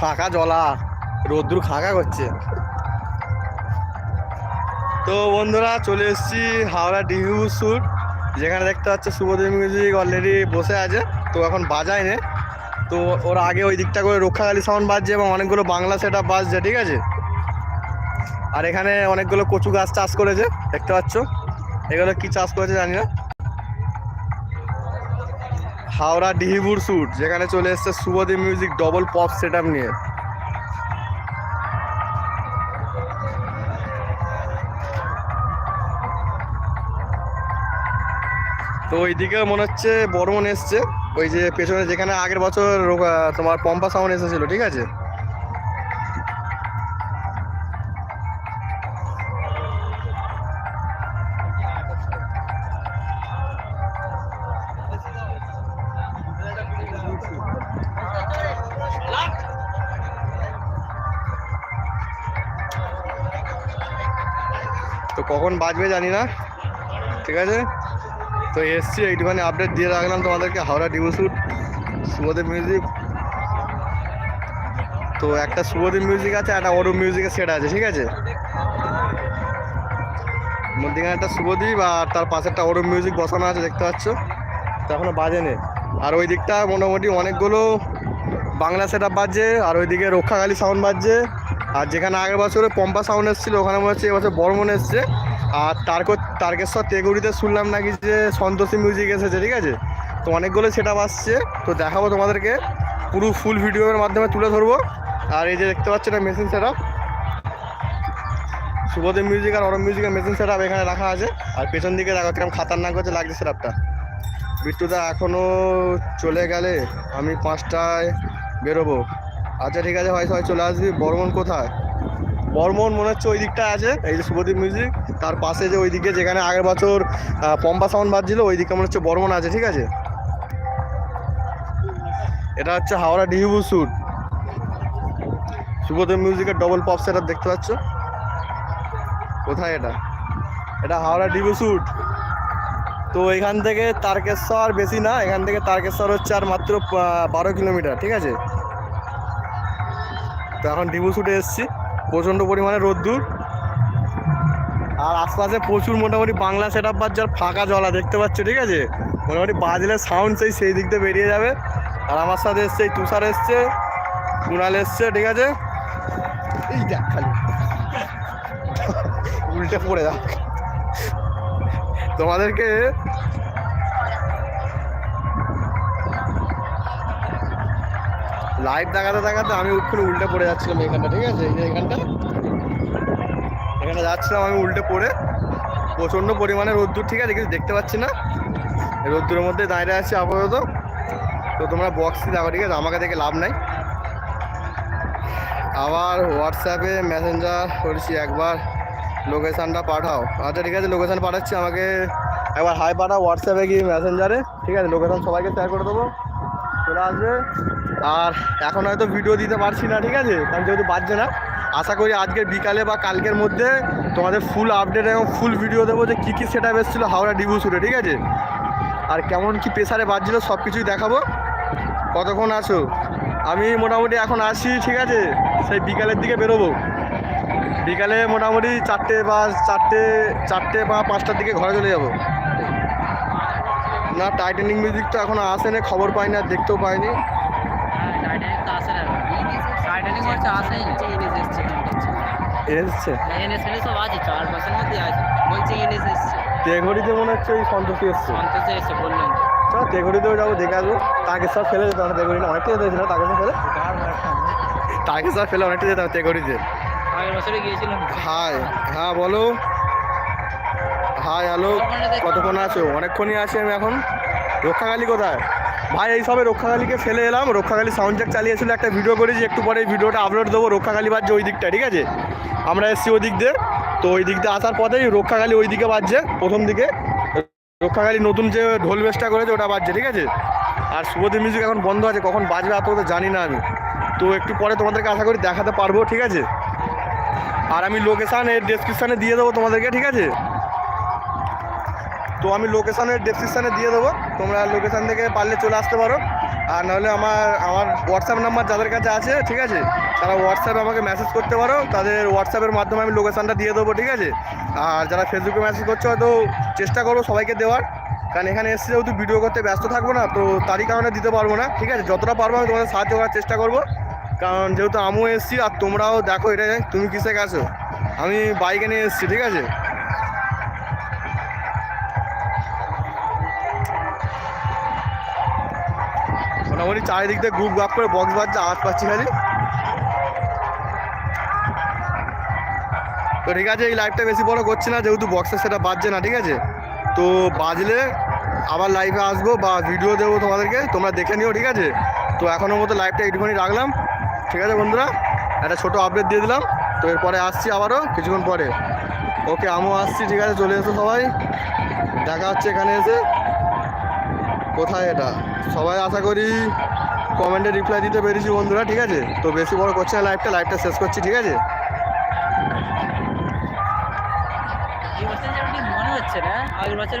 ফাঁকা জলা, রোদ্দুর ফাঁকা করছে। তো বন্ধুরা, চলে এসেছি হাওড়া ডিভিউ স্যুট, যেখানে দেখতে পাচ্ছে শুভদেব মিউজিক অলরেডি বসে আছে। তো এখন বাজায় নে। তো ওর আগে ওই দিকটা করে রক্ষাকালী সাউন্ড বাজছে এবং অনেকগুলো বাংলা সেট আপ বাজছে, ঠিক আছে? আর এখানে অনেকগুলো কচু গাছ চাষ করেছে, দেখতে পাচ্ছ? এগুলো কি চাষ করেছে জানি না। হাওড়া ডিহিবুর শ্যুট যেখানে চলে এসছে Subhodev music double pop set নিয়ে। তো ওইদিকে মনে হচ্ছে বর্মন এসছে, ওই যে পেছনে যেখানে আগের বছর তোমার পম্পা সাউন্ড এসেছিল, ঠিক আছে? তো কখন বাজবে জানি না, ঠিক আছে? তো এসছি এইটুখানি আপডেট দিয়ে রাখলাম তোমাদেরকে, হাওড়া ডিবুসুট শুভদেব মিউজিক তো একটা শুভদেব মিউজিক আছে, একটা অরূপ মিউজিকের সেট আছে, ঠিক আছে? মধ্যিখানে একটা শুভদীপ আর তার পাশে একটা অরূপ মিউজিক বসানো আছে, দেখতে পাচ্ছ? তো এখনও বাজেনি। আর ওই দিকটা মোটামুটি অনেকগুলো বাংলা সেট বাজছে, আর ওইদিকে রক্ষাকালী সাউন্ড বাজছে। আর যেখানে আগের বছরে পম্পা সাউন্ড এসেছিল, ওখানে মনে হচ্ছে এবছর বর্মন এসছে। আর তারক তারকেশ্বর তেগুড়িতে শুনলাম নাকি যে সন্তোষী মিউজিক এসেছে, ঠিক আছে? তো অনেকগুলো সেট আসছে। তো দেখাবো তোমাদেরকে। পুরো ফুল ভিডিওর মাধ্যমে তুলে ধরবো। আর এই যে দেখতে পাচ্ছ এটা machine set up Subhodev music আর অরম মিউজিকের মেশিন সেট আপ এখানে রাখা আছে। আর পেছন দিকে দেখো কীরকম খাতারনাক হচ্ছে লাগছে সেট আপটা বিট্টুদা এখনও চলে গেলে আমি পাঁচটায় বেরোবো। আচ্ছা ঠিক আছে, হয় সবাই চলে আসবি। বর্মন কোথায়? বর্মন মনে হচ্ছে ওই দিকটা আছে, এই যে শুভদীপ মিউজিক তার পাশে যে ওই দিকে যেখানে আগের বছর পম্পা সাউন্ড বাজছিল ওই দিকে মনে হচ্ছে বর্মন আছে, ঠিক আছে? এটা হচ্ছে হাওড়া ডিহিবু স্যুট শুভদেব মিউজিকের ডবল পপ সেট দেখতে পাচ্ছ? কোথায় এটা? এটা হাওড়া ডিবু স্যুট তো এখান থেকে তারকেশ্বর, বেশি না, এখান থেকে তারকেশ্বর হচ্ছে আর মাত্র বারো কিলোমিটার, ঠিক আছে? তো এখন ডিবু শুটে এসেছি। প্রচণ্ড পরিমাণে রোদ্দুর। আর আশপাশে প্রচুর মোটামুটি বাংলা সেট আপ বাজছে আর ফাঁকা জলা দেখতে পাচ্ছ ঠিক আছে? মোটামুটি বাজলে সাউন্ড সেই সেই দিক দিয়ে বেরিয়ে যাবে। আর আমার সাথে এসছে এই তুষার এসছে কুণাল এসছে ঠিক আছে? এই দেখ খালি। উল্টে পড়ে যাক তোমাদেরকে লাইভ দেখাতে দেখাতে আমি ওখানে উল্টে পড়ে যাচ্ছিলাম এখানটা, ঠিক আছে? এই যে এখানটা। এখানে যাচ্ছিলাম আমি উল্টে পড়ে। প্রচণ্ড পরিমাণে রোদ্দুর, ঠিক আছে? কিছু দেখতে পাচ্ছি না। রোদ্দুরের মধ্যে দাঁড়িয়ে আছি আপাতত। তো তোমরা বক্সই দেখো, ঠিক আছে? আমাকে দেখে লাভ নাই। আবার হোয়াটসঅ্যাপে মেসেঞ্জার করেছি একবার। লোকেশানটা পাঠাও। আচ্ছা ঠিক আছে লোকেশান পাঠাচ্ছি আমাকে। একবার হাই পাঠাও হোয়াটসঅ্যাপে কি মেসেঞ্জারে ঠিক আছে লোকেশান সবাইকে শেয়ার করে দেবো। চলে আসবে। আর এখন হয়তো ভিডিও দিতে পারছি না, ঠিক আছে? কারণ যেহেতু বাজছে না, আশা করি আজকের বিকালে বা কালকের মধ্যে তোমাদের ফুল আপডেট এবং ফুল ভিডিও দেবো যে কী কী সেটা এসেছিল হাওড়া ডিবু শুটে ঠিক আছে? আর কেমন কি প্রেসারে বাজছিল সব কিছুই দেখাবো। কতক্ষণ আছো? আমি মোটামুটি এখন আসি ঠিক আছে? সেই বিকালের দিকে বেরোবো। বিকালে মোটামুটি চারটে বা চারটে চারটে বা পাঁচটার দিকে ঘরে চলে যাব। না টাইটানিক মিউজিক তো এখনও আসেনি খবর পাইনি আর দেখতেও পাইনি। না। এসছে? বলছে এনএস তেঘড়িতে মনে হচ্ছে ওই সন্তোষী এসছে। সন্তোষে বললাম। চল তেঘড়িতেও যাব দেখে আসব। তাকে সব ফেলে যেতাম না তেঘড়ি না তাকে সব ফেলে। তাকে সব ফেলে অনেকটা যেতাম তেঘড়িতে। আগের গিয়েছিলাম। হাই হ্যাঁ বলো। Hi, hello. কতক্ষণ আছো? অনেকক্ষণই আছি আমি এখন। রক্ষাকালী কোথায়? ভাই, এই সবে রক্ষাকালীকে ফেলে এলাম। রক্ষাকালী সাউন্ড চেক চালিয়েছিল। একটা ভিডিও করেছি, একটু পরে ভিডিওটা আপলোড দেবো রক্ষাকালী বাজছে ওই দিকটা ঠিক আছে? আমরা এসেছি ওই দিক দিয়ে। তো ওই দিক দিয়ে আসার পথেই রক্ষাকালী ওই দিকে বাজছে, প্রথম দিকে। রক্ষাকালী নতুন যে ঢোল বেসটা করেছে, ওটা বাজছে, ঠিক আছে? আর শুভদেব মিউজিক এখন বন্ধ আছে, কখন বাজবে এত জানি না আমি। তো একটু পরে তোমাদেরকে আশা করি দেখাতে পারব, ঠিক আছে? আর আমি লোকেশান এর ডেসক্রিপশানে দিয়ে দেবো তোমাদেরকে, ঠিক আছে? তো আমি লোকেশনের ডেসক্রিপশানে দিয়ে দেবো। তোমরা লোকেশান থেকে পারলে চলে আসতে পারো। আর নাহলে আমার আমার হোয়াটসঅ্যাপ নাম্বার যাদের কাছে আছে, ঠিক আছে? তারা হোয়াটসঅ্যাপে আমাকে মেসেজ করতে পারো। তাদের হোয়াটসঅ্যাপের মাধ্যমে আমি লোকেশানটা দিয়ে দেবো, ঠিক আছে? আর যারা ফেসবুকে মেসেজ করছে হয়তো চেষ্টা করব সবাইকে দেওয়ার। কারণ এখানে এসে যেহেতু ভিডিও করতে ব্যস্ত থাকব না, তো তারই কারণে দিতে পারব না, ঠিক আছে? যতটা পারব আমি তোমাদের সাহায্য করার চেষ্টা করব। কারণ যেহেতু আমিও এসেছি, আর তোমরাও দেখো এটা তুমি কিসে গেছো? আমি বাইকে নিয়ে এসেছি, ঠিক আছে? মোটামুটি চারিদিক দিয়ে গ্রুপ গাপ করে বক্স বাজছে, আওয়াজ পাচ্ছি খালি। তো ঠিক আছে, এই লাইভটা বেশি বড় করছি না, যেহেতু বক্সের সেটা বাজছে না, ঠিক আছে? তো বাজলে আবার লাইভে আসব বা ভিডিও দেবো তোমাদেরকে, তোমরা দেখে নিও, ঠিক আছে? তো এখনও মতো লাইভটা একটুখানি রাখলাম। ঠিক আছে বন্ধুরা? একটা ছোটো আপডেট দিয়ে দিলাম। তো এরপরে আসছি আবারও, কিছুক্ষণ পরে। ওকে, আমিও আসছি, ঠিক আছে? চলে এসো সবাই। দেখা হচ্ছে এখানে এসে। কোথায় এটা? সবাই আশা করি কমেন্টে রিপ্লাই দিতে পেরেছি বন্ধুরা, ঠিক আছে? তো বেশি বড় করছে না লাইভটা লাইভটা শেষ করছি, ঠিক আছে? মনে হচ্ছে না? আগের বছর